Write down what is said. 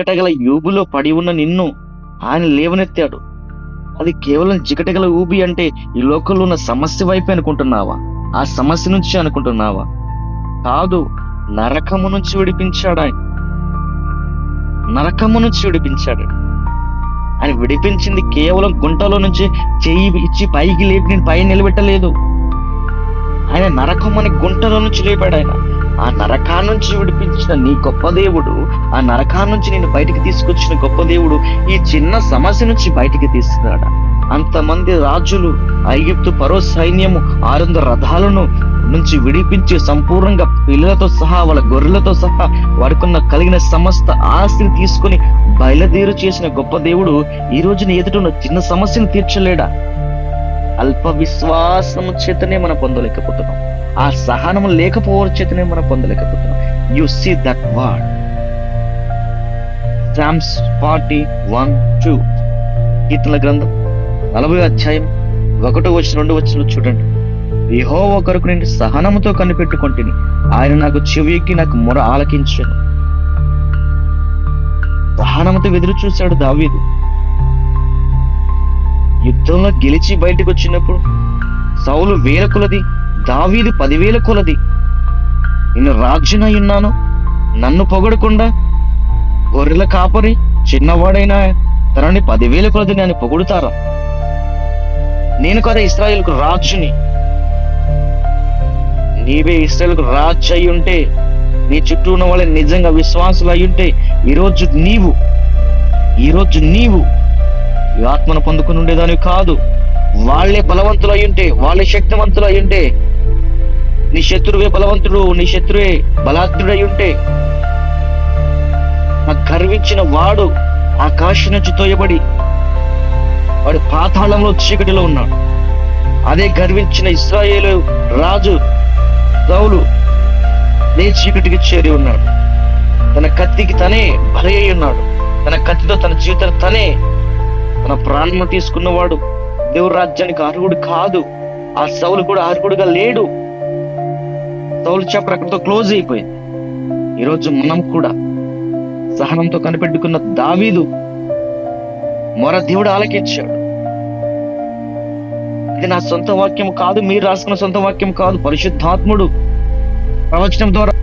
చికటగల యూబులో పడి ఉన్న నిన్ను ఆయన లేవనెత్తాడు. అది కేవలం చికటగల ఊబి అంటే ఈ లోకంలో ఉన్న సమస్య వైపే అనుకుంటున్నావా? ఆ సమస్య నుంచి అనుకుంటున్నావా? కాదు నరకము నుంచి విడిపించాడు ఆయన. నరకము నుంచి విడిపించాడు. ఆయన విడిపించింది కేవలం గుంటలో నుంచి చెయ్యి ఇచ్చి పైకి లేపి నేను పైన నిలబెట్టలేదు. ఆయన నరకం అని గుంటలో నుంచి లేపాడు ఆయన. ఆ నరకా నుంచి విడిపించిన నీ గొప్ప దేవుడు ఆ నరకా నుంచి నేను బయటికి తీసుకొచ్చిన గొప్ప దేవుడు ఈ చిన్న సమస్య నుంచి బయటికి తీసుకురాడా అంతమంది రాజులు ఐగిప్తు పరో సైన్యము ఆరు వందల రథాలను నుంచి విడిపించి సంపూర్ణంగా పిల్లలతో సహా వాళ్ళ గొర్రెలతో సహా వాడుకున్న కలిగిన సమస్త ఆస్తిని తీసుకొని బయలుదేరు చేసిన గొప్ప దేవుడు ఈ రోజున ఎదుట ఉన్న చిన్న సమస్యను తీర్చలేడా? గొప్ప విశ్వాసము చేతనే మనం పొందలేకపోతున్నాం. ఆ సహనము లేకపోవడం చేతనే మనం పొందలేకపోతున్నాం. You see that word Psalms forty one two కీర్తన గ్రంథం నలభై అధ్యాయం ఒకటో వచ్చిన రెండు వచ్చిన చూడండి. యహో ఒకరికి నేను సహనముతో కనిపెట్టుకుంటుని. ఆయన నాకు చెవికి నాకు మొర ఆలకించాను సహనముతో ఎదురు చూశాడు దావీదు. యుద్ధంలో గెలిచి బయటకు వచ్చినప్పుడు సౌలు వేల కులది దావీదు పదివేల కులది. నేను రాజునై ఉన్నాను నన్ను పొగడకుండా గొర్రెల కాపరి చిన్నవాడైనా తనని పదివేల కొలది నేను పొగుడుతారా? నేను కదా ఇస్రాయల్కు రాజుని. నీవే ఇస్రాయల్కు రాజు అయి ఉంటే నీ చుట్టూ ఉన్న వాళ్ళని నిజంగా విశ్వాసులు అయి ఉంటే ఈరోజు నీవు ఈరోజు నీవు ఈ ఆత్మను పొందుకుని ఉండేదానివి కాదు. వాళ్ళే బలవంతులు అయ్యుంటే వాళ్ళే శక్తివంతులు అయ్యుంటే నీ శత్రువే బలవంతుడు నీ శత్రువే బలాత్తుడై ఉంటే ఆ గర్వించిన వాడు ఆకాశం నుంచి తోయబడి వాడు పాతాళంలో చీకటిలో ఉన్నాడు. అదే గర్వించిన ఇస్రాయేలు రాజు సౌలు నే చీకటికి చేరి ఉన్నాడు. తన కత్తికి తనే బలి అయి ఉన్నాడు తన కత్తితో తన జీవితాన్ని తనే తన ప్రాణం తీసుకున్నవాడు దేవుడి రాజ్యానికి అర్హుడు కాదు. ఆ సౌలు కూడా అర్హుడుగా లేడు. సౌలు చాప్టర్ అక్కడితో క్లోజ్ అయిపోయింది. ఈరోజు మనం కూడా సహనంతో కనిపెట్టుకున్న దావీదు మొర దేవుడు ఆలకించాడు. ఇది నా సొంత వాక్యం కాదు మీరు రాసుకున్న సొంత వాక్యం కాదు. పరిశుద్ధాత్ముడు ప్రవచనం ద్వారా